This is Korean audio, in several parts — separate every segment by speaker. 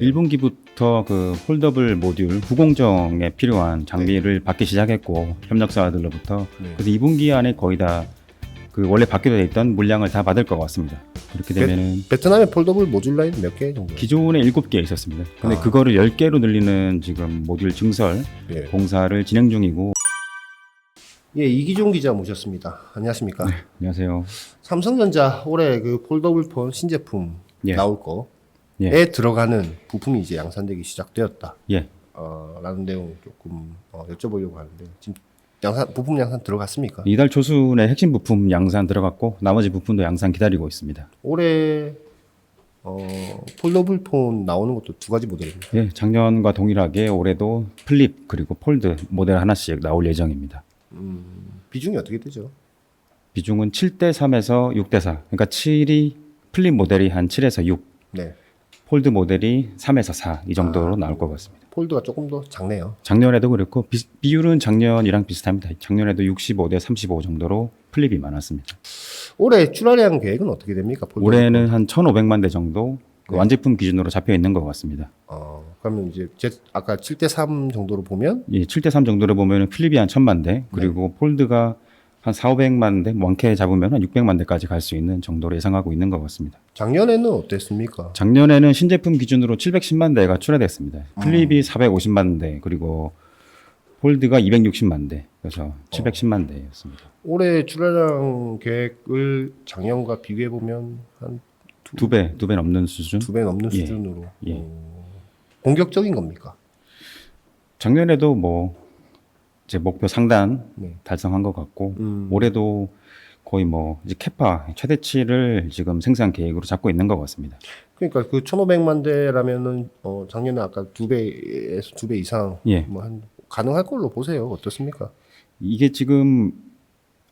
Speaker 1: 1분기부터 그 폴더블 모듈 후공정에 필요한 장비를 받기 시작했고 협력사들로부터
Speaker 2: 네.
Speaker 1: 그래서 2분기 안에 거의 다 그 원래 받기로 돼 있던 물량을 다 받을 것 같습니다. 그렇게 되면은
Speaker 2: 베트남의 폴더블 모듈 라인 몇 개 정도?
Speaker 1: 기존에 7개 있었습니다. 근데
Speaker 2: 아.
Speaker 1: 그거를 10개로 늘리는 지금 모듈 증설
Speaker 2: 예.
Speaker 1: 공사를 진행 중이고
Speaker 2: 예, 이기종 기자 모셨습니다. 안녕하십니까?
Speaker 1: 안녕하세요.
Speaker 2: 삼성전자 올해 그 폴더블 폰 신제품
Speaker 1: 예.
Speaker 2: 나올 거에
Speaker 1: 예.
Speaker 2: 들어가는 부품이 이제 양산되기 시작되었다.
Speaker 1: 예.
Speaker 2: 어, 라는 내용 조금 어, 여쭤보려고 하는데 지금 양산 부품 양산 들어갔습니까?
Speaker 1: 이달 초순에 핵심 부품 양산 들어갔고 나머지 부품도 양산 기다리고 있습니다.
Speaker 2: 올해 어, 폴더블 폰 나오는 것도 두 가지 모델입니다.
Speaker 1: 예, 작년과 동일하게 올해도 플립 그리고 폴드 모델 하나씩 나올 예정입니다.
Speaker 2: 비중이 어떻게 되죠?
Speaker 1: 비중은 7대 3에서 6대 4. 그러니까 7이 플립 모델이 한 7에서 6,
Speaker 2: 네.
Speaker 1: 폴드 모델이 3에서 4 이 정도로 나올 것 같습니다.
Speaker 2: 폴드가 조금 더 작네요.
Speaker 1: 작년에도 그렇고 비, 비율은 작년이랑 비슷합니다. 작년에도 65 대 35 정도로 플립이 많았습니다.
Speaker 2: 올해 출하량 계획은 어떻게 됩니까? 폴더블
Speaker 1: 올해는 한 1,500만 대 정도 그 완제품 기준으로 잡혀 있는 것 같습니다.
Speaker 2: 어, 그러면 이제 제 아까 7대 3 정도로 보면
Speaker 1: 이 7대 3 정도로 보면 플립이 한 1,000만 대, 그리고 폴드가 한 4, 500만 대, 원캐 잡으면 한 600만 대까지 갈 수 있는 정도로 예상하고 있는 것 같습니다.
Speaker 2: 작년에는 어땠습니까?
Speaker 1: 작년에는 신제품 기준으로 710만 대가 출하됐습니다. 플립이 450만 대, 그리고 폴드가 260만 대, 그래서 710만 대였습니다.
Speaker 2: 올해 출하량 계획을 작년과 비교해 보면
Speaker 1: 한두두 배, 두 배 넘는 수준.
Speaker 2: 배 넘는
Speaker 1: 예.
Speaker 2: 수준으로
Speaker 1: 예.
Speaker 2: 어, 공격적인 겁니까?
Speaker 1: 작년에도 뭐 제 목표 상단
Speaker 2: 네.
Speaker 1: 달성한 것 같고
Speaker 2: 음.
Speaker 1: 올해도 거의 뭐 이제 캐파 최대치를 지금 생산 계획으로 잡고 있는 것 같습니다.
Speaker 2: 그러니까 그 1,500만 대라면은 어, 작년에 아까 두 배에서 두 배 이상
Speaker 1: 예.
Speaker 2: 뭐한 가능할 걸로 보세요. 어떻습니까?
Speaker 1: 이게 지금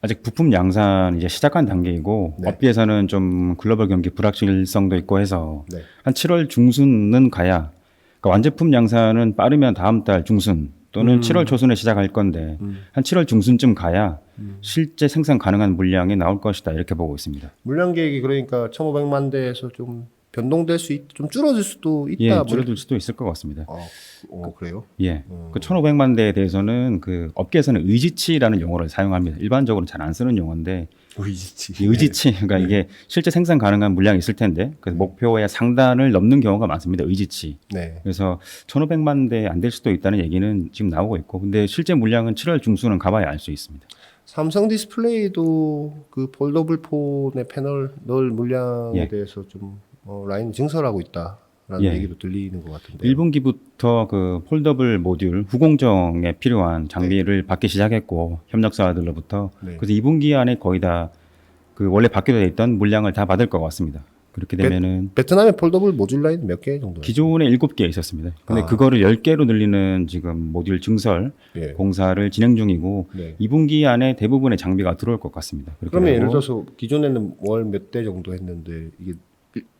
Speaker 1: 아직 부품 양산 이제 시작한 단계이고
Speaker 2: 네.
Speaker 1: 업계에서는 좀 글로벌 경기 불확실성도 있고 해서
Speaker 2: 네.
Speaker 1: 한 7월 중순은 가야 그러니까 완제품 양산은 빠르면 다음 달 중순 또는
Speaker 2: 음.
Speaker 1: 7월 초순에 시작할 건데 한 7월 중순쯤 가야
Speaker 2: 음.
Speaker 1: 실제 생산 가능한 물량이 나올 것이다 이렇게 보고 있습니다.
Speaker 2: 물량 계획이 그러니까 1,500만 대에서 좀 변동될 수 있, 좀 줄어들 수도 있다.
Speaker 1: 예,
Speaker 2: 뭐
Speaker 1: 줄어들 수도 있을 것 같습니다.
Speaker 2: 어, 어 그래요?
Speaker 1: 예.
Speaker 2: 음.
Speaker 1: 그 1,500만 대에 대해서는 그 업계에서는 의지치라는 용어를 사용합니다. 일반적으로 잘 안 쓰는 용어인데
Speaker 2: 의지치.
Speaker 1: 이 의지치 그러니까 이게 실제 생산 가능한 물량이 있을 텐데 그 목표의 상단을 넘는 경우가 많습니다. 의지치.
Speaker 2: 네.
Speaker 1: 그래서 1,500만 대 안 될 수도 있다는 얘기는 지금 나오고 있고 근데 실제 물량은 7월 중순은 가봐야 알 수 있습니다.
Speaker 2: 삼성 디스플레이도 그 폴더블 폰의 패널 넣을 물량에
Speaker 1: 예.
Speaker 2: 대해서 좀 어, 라인 증설하고 있다라는
Speaker 1: 예.
Speaker 2: 얘기도 들리는 것 같은데.
Speaker 1: 1분기부터 그 폴더블 모듈 후공정에 필요한 장비를 받기 시작했고 협력사들로부터
Speaker 2: 네.
Speaker 1: 그래서 2분기 안에 거의 다 그 원래 받기로 돼 있던 물량을 다 받을 것 같습니다. 그렇게 되면은
Speaker 2: 베 트남의 폴더블 모듈 라인 몇 개 정도?
Speaker 1: 기존에 7개 있었습니다. 근데
Speaker 2: 아.
Speaker 1: 그거를 10개로 늘리는 지금 모듈 증설
Speaker 2: 예.
Speaker 1: 공사를 진행 중이고
Speaker 2: 네.
Speaker 1: 2분기 안에 대부분의 장비가 들어올 것 같습니다.
Speaker 2: 그러면 예를 들어서 기존에는 월 몇 대 정도 했는데 이게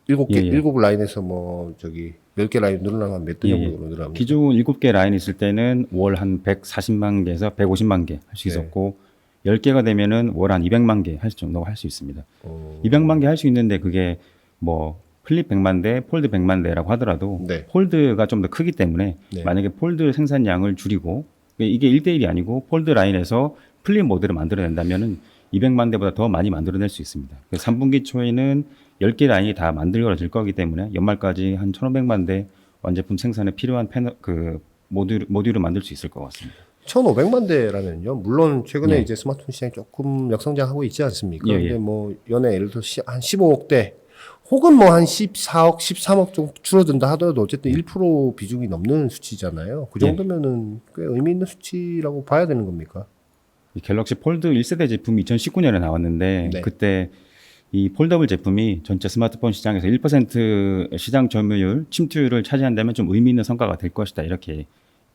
Speaker 2: 일- 일곱 개
Speaker 1: 예, 예.
Speaker 2: 일곱 라인에서 뭐 저기 열 개 라인 늘어나면 몇대
Speaker 1: 예, 예.
Speaker 2: 정도로 늘어납니까?
Speaker 1: 기존 7개 라인 있을 때는 월 한 140만 개에서 150만 개 할수
Speaker 2: 네.
Speaker 1: 있었고 10개가 되면은 월 한 200만 개할수 정도가 할수 있습니다.
Speaker 2: 어,
Speaker 1: 200만 개 할 수 있는데 그게 뭐 플립 100만 대, 폴드 100만 대라고 하더라도
Speaker 2: 네.
Speaker 1: 폴드가 좀 더 크기 때문에
Speaker 2: 네.
Speaker 1: 만약에 폴드 생산량을 줄이고 이게 1대1이 아니고 폴드 라인에서 플립 모델을 만들어낸다면은 200만 대보다 더 많이 만들어낼 수 있습니다. 그래서 3분기 초에는 10개 라인이 다 만들어질 거기 때문에 연말까지 한 1,500만 대 완제품 생산에 필요한 패널 그 모듈 모듈을 만들 수 있을 것 같습니다.
Speaker 2: 1,500만 대라면요. 물론 최근에
Speaker 1: 예.
Speaker 2: 이제 스마트폰 시장이 조금 역성장하고 있지 않습니까?
Speaker 1: 예, 예.
Speaker 2: 근데 뭐 연에 예를 들어 시- 한 15억 대 혹은 뭐 한 14억, 13억 정도 줄어든다 하더라도 어쨌든 1% 비중이 넘는 수치잖아요. 그
Speaker 1: 예.
Speaker 2: 정도면은 꽤 의미 있는 수치라고 봐야 되는 겁니까?
Speaker 1: 이 갤럭시 폴드 1세대 제품이 2019년에 나왔는데
Speaker 2: 네.
Speaker 1: 그때 이 폴더블 제품이 전체 스마트폰 시장에서 1% 시장 점유율 침투율을 차지한다면 좀 의미 있는 성과가 될 것이다 이렇게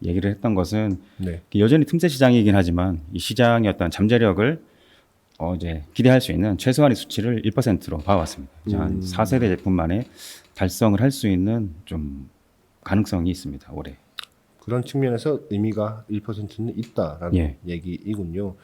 Speaker 1: 얘기를 했던 것은
Speaker 2: 네.
Speaker 1: 여전히 틈새 시장이긴 하지만 이 시장의 어떤 잠재력을 어 이제 기대할 수 있는 최소한의 수치를 1%로 봐왔습니다. 이제 한
Speaker 2: 음.
Speaker 1: 4세대 제품 만에 달성을 할 수 있는 좀 가능성이 있습니다. 올해.
Speaker 2: 그런 측면에서 의미가 1%는 있다라는
Speaker 1: 예.
Speaker 2: 얘기이군요.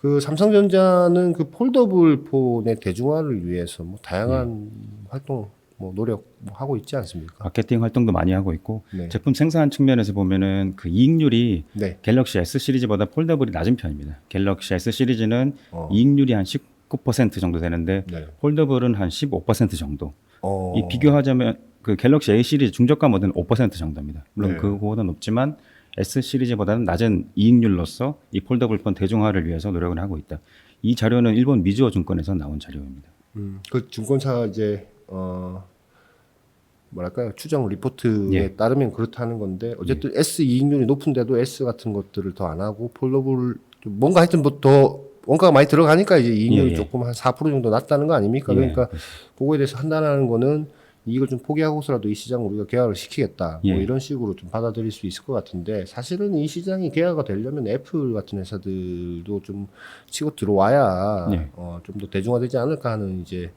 Speaker 2: 그 삼성전자는 그 폴더블 폰의 대중화를 위해서 뭐 다양한
Speaker 1: 예.
Speaker 2: 활동 뭐 노력 뭐 하고 있지 않습니까?
Speaker 1: 마케팅 활동도 많이 하고 있고
Speaker 2: 네.
Speaker 1: 제품 생산 측면에서 보면은 그 이익률이
Speaker 2: 네.
Speaker 1: 갤럭시 S 시리즈보다 폴더블이 낮은 편입니다. 갤럭시 S 시리즈는
Speaker 2: 어.
Speaker 1: 이익률이 한 19% 정도 되는데
Speaker 2: 네.
Speaker 1: 폴더블은 한 15% 정도.
Speaker 2: 어.
Speaker 1: 이 비교하자면 그 갤럭시 A 시리즈 중저가 모델은 5% 정도입니다. 물론
Speaker 2: 네.
Speaker 1: 그거보다 높지만 S 시리즈보다는 낮은 이익률로서 이 폴더블 폰 대중화를 위해서 노력을 하고 있다. 이 자료는 일본 미즈호 증권에서 나온 자료입니다.
Speaker 2: 음, 그 증권사 이제 어 뭐랄까요 추정 리포트에
Speaker 1: 예.
Speaker 2: 따르면 그렇다는 건데 어쨌든 S 이익률이 높은데도 S 같은 것들을 더 안 하고 폴더블 좀 뭔가 하여튼 뭐 더 원가가 많이 들어가니까 이제 이익률이
Speaker 1: 예, 예.
Speaker 2: 조금 한 4% 정도 낮다는 거 아닙니까?
Speaker 1: 예,
Speaker 2: 그러니까 그거에 대해서 판단하는 거는 이익을 좀 포기하고서라도 이 시장을 우리가 개화를 시키겠다. 뭐
Speaker 1: 예.
Speaker 2: 이런 식으로 좀 받아들일 수 있을 것 같은데 사실은 이 시장이 개화가 되려면 애플 같은 회사들도 좀 치고 들어와야
Speaker 1: 예.
Speaker 2: 어, 좀 더 대중화되지 않을까 하는 이제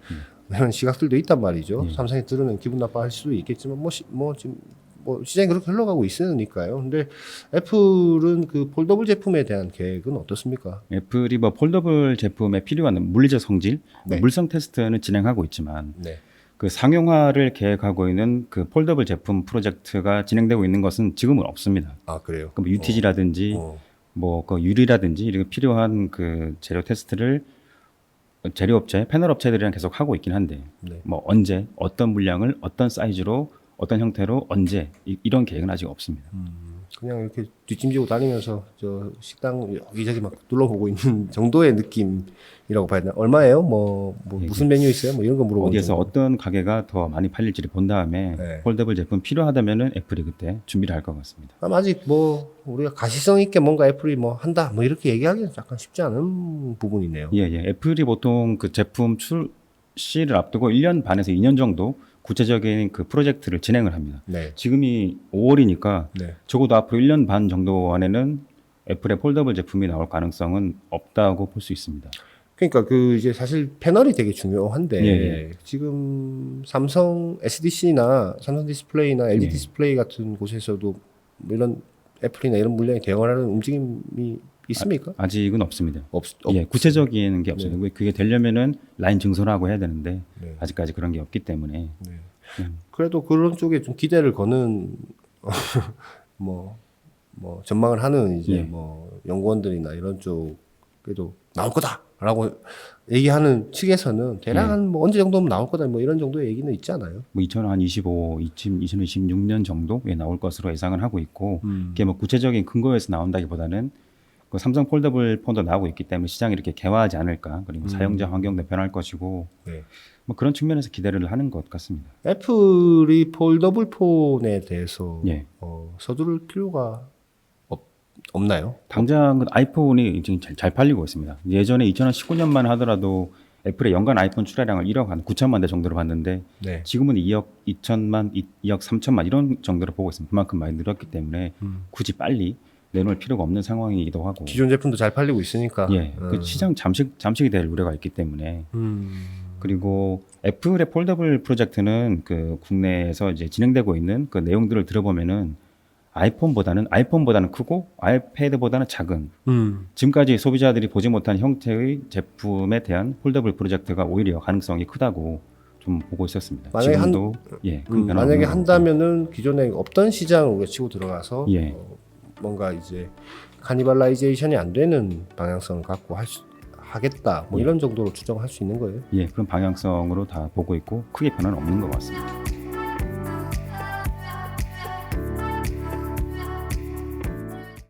Speaker 2: 이런 시각들도 있단 말이죠.
Speaker 1: 예.
Speaker 2: 삼성이 들으면 기분 나빠할 수도 있겠지만 뭐, 시, 뭐 지금 뭐 시장이 그렇게 흘러가고 있으니까요. 근데 애플은 그 폴더블 제품에 대한 계획은 어떻습니까?
Speaker 1: 애플이 뭐 폴더블 제품에 필요한 물리적 성질,
Speaker 2: 네.
Speaker 1: 물성 테스트는 진행하고 있지만
Speaker 2: 네.
Speaker 1: 그 상용화를 계획하고 있는 그 폴더블 제품 프로젝트가 진행되고 있는 것은 지금은 없습니다.
Speaker 2: 아 그래요.
Speaker 1: 그뭐 UTG라든지
Speaker 2: 어.
Speaker 1: 뭐그 유리라든지 이렇게 필요한 그 재료 테스트를 재료 업체, 패널 업체들이랑 계속 하고 있긴 한데
Speaker 2: 네.
Speaker 1: 뭐 언제 어떤 물량을 어떤 사이즈로 어떤 형태로 언제 이, 이런 계획은 아직 없습니다.
Speaker 2: 그냥 이렇게 뒷짐지고 다니면서 저 식당 여기저기 막 둘러보고 있는 정도의 느낌이라고 봐야 되나? 얼마예요? 뭐, 뭐
Speaker 1: 예,
Speaker 2: 무슨 메뉴 있어요? 뭐 이런 거 물어보는
Speaker 1: 어디에서. 어떤 가게가 더 많이 팔릴지를 본 다음에
Speaker 2: 네.
Speaker 1: 폴더블 제품 필요하다면은 애플이 그때 준비를 할 것 같습니다.
Speaker 2: 아, 아직 뭐 우리가 가시성 있게 뭔가 애플이 뭐 한다 뭐 이렇게 얘기하기는 약간 쉽지 않은 부분이네요.
Speaker 1: 예, 예. 애플이 보통 그 제품 출시를 앞두고 1년 반에서 2년 정도 구체적인 그 프로젝트를 진행을 합니다.
Speaker 2: 네.
Speaker 1: 지금이 5월이니까
Speaker 2: 네.
Speaker 1: 적어도 앞으로 1년 반 정도 안에는 애플의 폴더블 제품이 나올 가능성은 없다고 볼 수 있습니다.
Speaker 2: 그러니까 그 이제 사실 패널이 되게 중요한데
Speaker 1: 예, 예.
Speaker 2: 지금 삼성 SDC나 삼성 디스플레이나 LG
Speaker 1: 예.
Speaker 2: 디스플레이 같은 곳에서도 뭐 이런 애플이나 이런 물량이 대응하는 움직임이 있습니까?
Speaker 1: 아 직은 없습니다.
Speaker 2: 없, 없
Speaker 1: 예, 구체적인 게 없어요. 그게 되려면은 라인 증설하고 해야 되는데
Speaker 2: 네.
Speaker 1: 아직까지 그런 게 없기 때문에
Speaker 2: 네.
Speaker 1: 음.
Speaker 2: 그래도 그런 쪽에 좀 기대를 거는 뭐, 뭐 전망을 하는 이제
Speaker 1: 예.
Speaker 2: 뭐 연구원들이나 이런 쪽에도 나올 거다라고 얘기하는 측에서는 대략
Speaker 1: 예.
Speaker 2: 한뭐 언제 정도면 나올 거다 뭐 이런 정도의 얘기는 있지 않아요?
Speaker 1: 뭐 2025, 2026년 정도에 나올 것으로 예상을 하고 있고
Speaker 2: 음.
Speaker 1: 이게 뭐 구체적인 근거에서 나온다기보다는 그 삼성 폴더블 폰도 나오고 있기 때문에 시장이 이렇게 개화하지 않을까 그리고 사용자 환경도 변할 것이고
Speaker 2: 네.
Speaker 1: 뭐 그런 측면에서 기대를 하는 것 같습니다.
Speaker 2: 애플이 폴더블 폰에 대해서
Speaker 1: 예.
Speaker 2: 어, 서두를 필요가 없, 없나요?
Speaker 1: 당장은 아이폰이 지금 잘, 잘 팔리고 있습니다. 예전에 2019년만 하더라도 애플의 연간 아이폰 출하량을 1억 한 9천만 대 정도로 봤는데
Speaker 2: 네.
Speaker 1: 지금은 2억 2천만, 2 억 3천만 이런 정도로 보고 있습니다. 그만큼 많이 늘었기 때문에
Speaker 2: 음.
Speaker 1: 굳이 빨리 내놓을 필요가 없는 상황이기도 하고
Speaker 2: 기존 제품도 잘 팔리고 있으니까.
Speaker 1: 예, 그
Speaker 2: 음.
Speaker 1: 시장 잠식 잠식이 될 우려가 있기 때문에
Speaker 2: 음.
Speaker 1: 그리고 애플의 폴더블 프로젝트는 그 국내에서 이제 진행되고 있는 그 내용들을 들어보면은 아이폰보다는 아이폰보다는 크고 아이패드보다는 작은
Speaker 2: 음.
Speaker 1: 지금까지 소비자들이 보지 못한 형태의 제품에 대한 폴더블 프로젝트가 오히려 가능성이 크다고 좀 보고 있었습니다.
Speaker 2: 만약에 한-
Speaker 1: 지금도 예, 큰
Speaker 2: 음, 만약에 한다면은 기존에 없던 시장을 우리가 치고 들어가서
Speaker 1: 예.
Speaker 2: 어, 뭔가 이제 카니발라이제이션이 안 되는 방향성을 갖고 할 수, 하겠다 뭐
Speaker 1: 예.
Speaker 2: 이런 정도로 추정할 수 있는
Speaker 1: 거예요. 예, 그런 방향성으로 다 보고 있고 크게 변화는 없는 것 같습니다.